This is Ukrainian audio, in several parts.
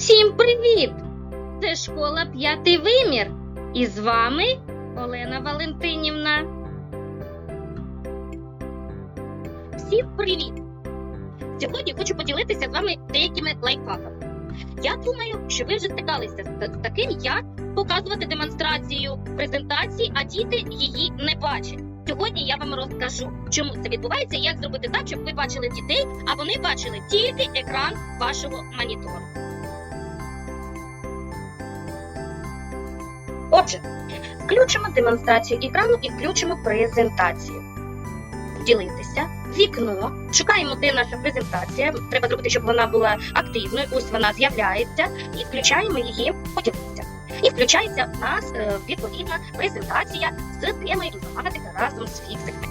Всім привіт! Це школа П'ятий вимір. І з вами Олена Валентинівна. Всім привіт! Сьогодні хочу поділитися з вами деякими лайфхаками. Я думаю, що ви вже стикалися з таким, як показувати демонстрацію презентації, а діти її не бачать. Сьогодні я вам розкажу, чому це відбувається і як зробити так, щоб ви бачили дітей, а вони бачили тільки екран вашого монітору. Отже, включимо демонстрацію екрану і включимо презентацію. Ділитися, вікно, шукаємо, де наша презентація. Треба зробити, щоб вона була активною. Ось вона з'являється, і включаємо її поділитися. І включається у нас е, відповідна презентація з темою інформатика разом з фіксиками.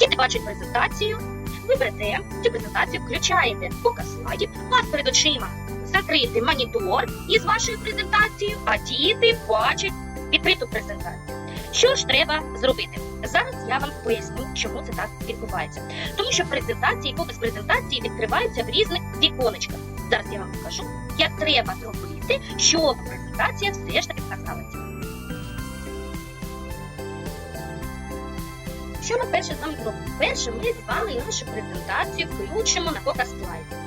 Діти бачать презентацію, ви берете цю презентацію, включаєте показ слайдів, вас перед очима закритий монітор із вашою презентацією, а діти бачать відкриту презентацію. Що ж треба зробити? Зараз я вам поясню, чому це так відбувається. Тому що презентації, показ презентації відкриваються в різних віконечках. Зараз я вам покажу, як треба зробити, щоб презентація все ж таки показалася. Що ми перше з вами зробимо? Перше ми з вами нашу презентацію включимо на показ слайдів.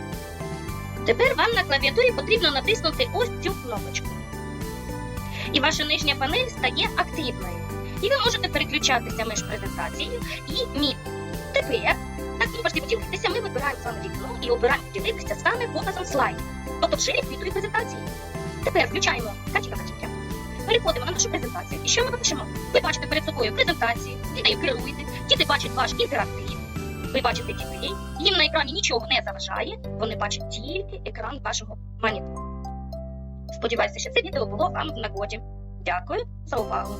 Тепер вам на клавіатурі потрібно натиснути ось цю кнопочку. І ваша нижня панель стає активною. І ви можете переключатися між презентацією і мі. Тепер на кнопочці поділитися ми вибираємо саме вікно і обираємо поділитися саме показом слайдів. Тобто вже відкритої презентації. Тепер включаємо качка качка. Переходимо на нашу презентацію. І що ми пишемо? Ви бачите перед собою презентацію, ви керуєте, діти бачать ваш інтерактив. Ви бачите дітей, їм на екрані нічого не заважає, вони бачать тільки екран вашого монітору. Сподіваюся, що це відео було вам в нагоді. Дякую за увагу.